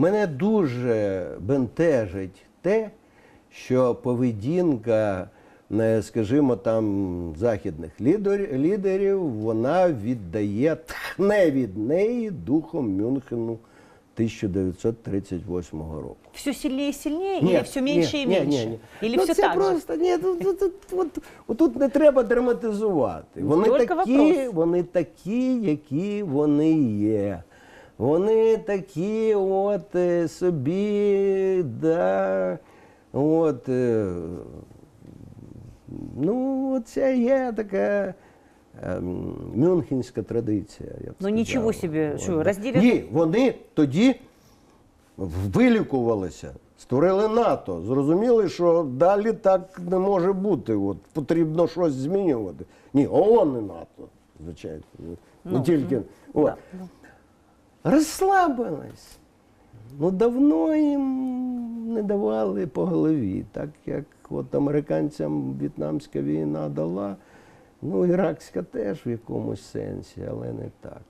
Мене дуже бентежить те, що поведінка, е, скажімо, там західних лідерів, вона віддає, тхне від неї духом Мюнхену 1938 року. Все сильнее и сильнее или все меньше и ні, меньше? ні, ні. Или ну, все це так просто, Ні, тут, тут, тут, не треба драматизувати. Вони такі, вопрос. вони такі, які вони є. Вони такі от е, собі, да, от, е, ну, це є така ем, мюнхенська традиція. Я б Ну, нічого собі, що, розділять- Ні, вони тоді вилікувалися, створили НАТО. Зрозуміли, що далі так не може бути. От, потрібно щось змінювати. Ні, ООН і НАТО, звичайно. Не Ну, тільки. От. Да, да. Розслабились. Ну, давно їм не давали по голові, так як от американцям в'єтнамська війна дала, ну, іракська теж в якомусь сенсі, але не так.